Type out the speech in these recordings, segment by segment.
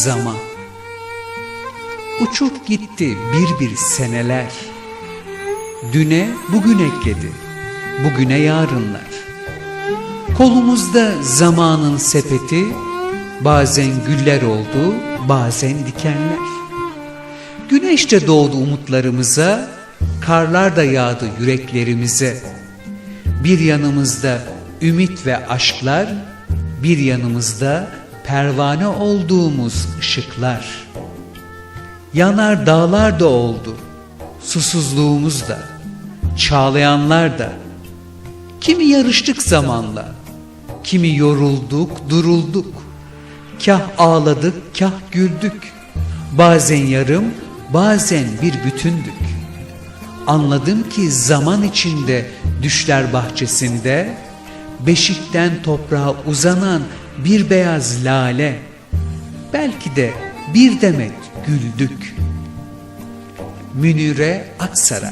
zaman. Uçup gitti bir bir seneler. Düne bugün ekledi, bugüne yarınlar. Kolumuzda zamanın sepeti, bazen güller oldu, bazen dikenler. Güneş de doğdu umutlarımıza, karlar da yağdı yüreklerimize. Bir yanımızda ümit ve aşklar, bir yanımızda pervane olduğumuz ışıklar. Yanar dağlar da oldu, susuzluğumuz da, çağlayanlar da. Kimi yarıştık zamanla, kimi yorulduk, durulduk. Kah ağladık, kah güldük. Bazen yarım, bazen bir bütündük. Anladım ki zaman içinde düşler bahçesinde beşikten toprağa uzanan bir beyaz lale belki de bir demet güldük. Münire Aksaray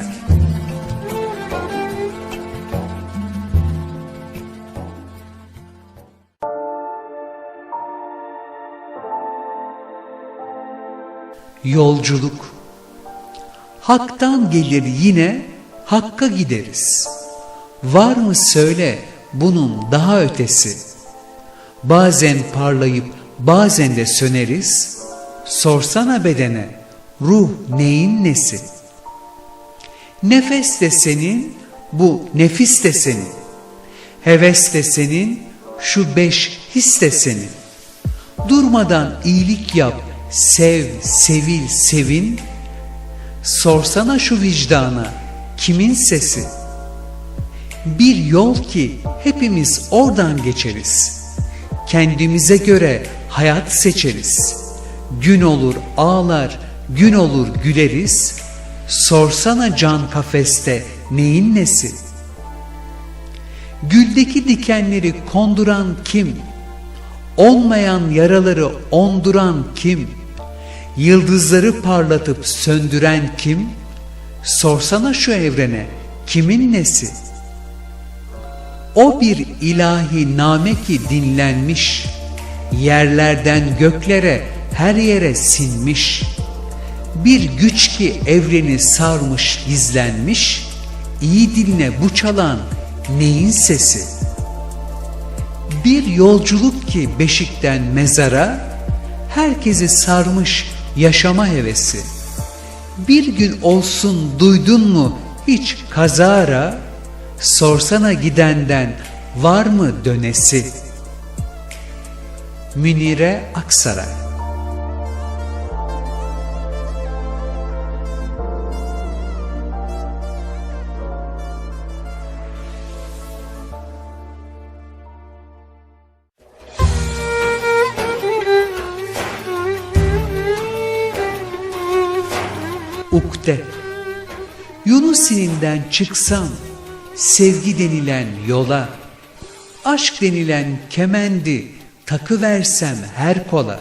Yolculuk Hak'tan gelir yine Hakk'a gideriz. Var mı söyle bunun daha ötesi. Bazen parlayıp bazen de söneriz. Sorsana bedene ruh neyin nesi? Nefes de senin, bu nefis de senin. Heves de senin, şu beş his de senin. Durmadan iyilik yap, sev, sevil, sevin. Sorsana şu vicdana, kimin sesi? Bir yol ki hepimiz oradan geçeriz. Kendimize göre hayat seçeriz. Gün olur ağlar, gün olur güleriz. Sorsana can kafeste neyin nesi? Güldeki dikenleri konduran kim? Olmayan yaraları onduran kim? Yıldızları parlatıp söndüren kim? Sorsana şu evrene kimin nesi? O bir ilahi name ki dinlenmiş, yerlerden göklere her yere sinmiş. Bir güç ki evreni sarmış gizlenmiş, iyi dinle bu çalan neyin sesi? Bir yolculuk ki beşikten mezara, herkesi sarmış yaşama hevesi. Bir gün olsun duydun mu hiç kazara, sorsana gidenden var mı dönesi? Münire Aksaray Ukde Yunusininden çıksam sevgi denilen yola aşk denilen kemendi takı versem her kola.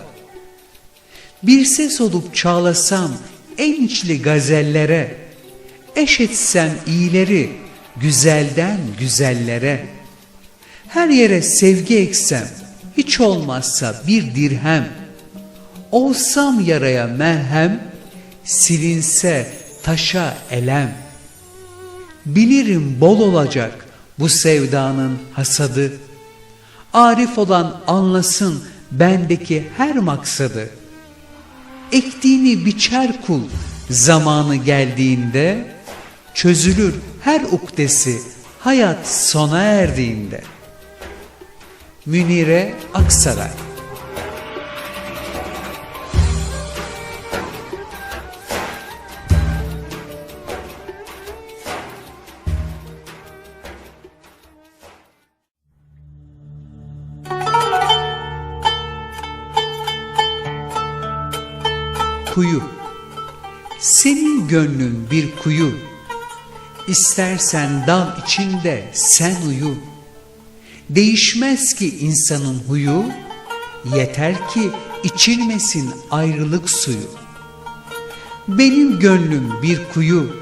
Bir ses olup çağlasam en içli gazellere eş etsem iyileri güzelden güzellere. Her yere sevgi eksem hiç olmazsa bir dirhem. Olsam yaraya merhem silinse taşa elem. Bilirim bol olacak bu sevdanın hasadı. Arif olan anlasın bendeki her maksadı. Ektiğini biçer kul zamanı geldiğinde, çözülür her ukdesi hayat sona erdiğinde. Münire Aksaray kuyu. Senin gönlün bir kuyu. İstersen dal içinde sen uyu. Değişmez ki insanın huyu, yeter ki içilmesin ayrılık suyu. Benim gönlüm bir kuyu,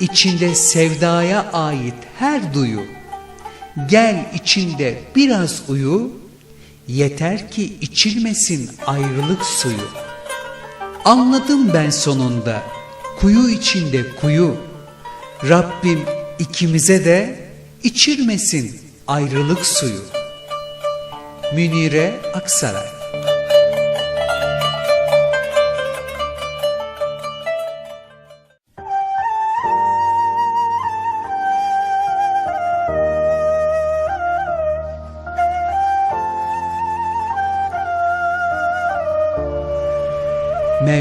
içinde sevdaya ait her duyu. Gel içinde biraz uyu, yeter ki içilmesin ayrılık suyu. Anladım ben sonunda kuyu içinde kuyu. Rabbim ikimize de içirmesin ayrılık suyu. Münire Aksaray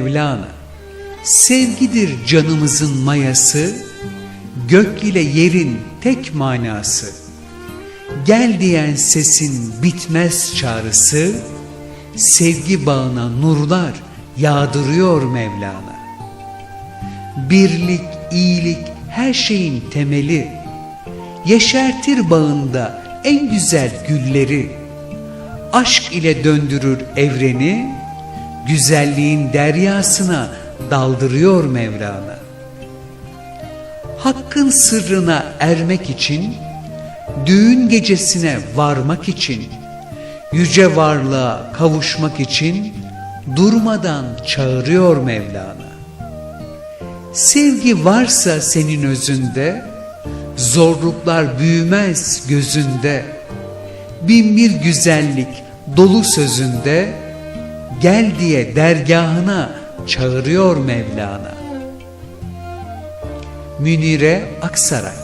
Mevlana Sevgidir canımızın mayası, gök ile yerin tek manası. Gel diyen sesin bitmez çağrısı, sevgi bağına nurlar yağdırıyor Mevlana. Birlik, iyilik her şeyin temeli, yeşertir bağında en güzel gülleri, aşk ile döndürür evreni, güzelliğin deryasına daldırıyor Mevlana. Hakkın sırrına ermek için, düğün gecesine varmak için, yüce varlığa kavuşmak için durmadan çağırıyor Mevlana. Sevgi varsa senin özünde, zorluklar büyümez gözünde, bin bir güzellik dolu sözünde, gel diye dergahına çağırıyor Mevlana. Münire Aksaray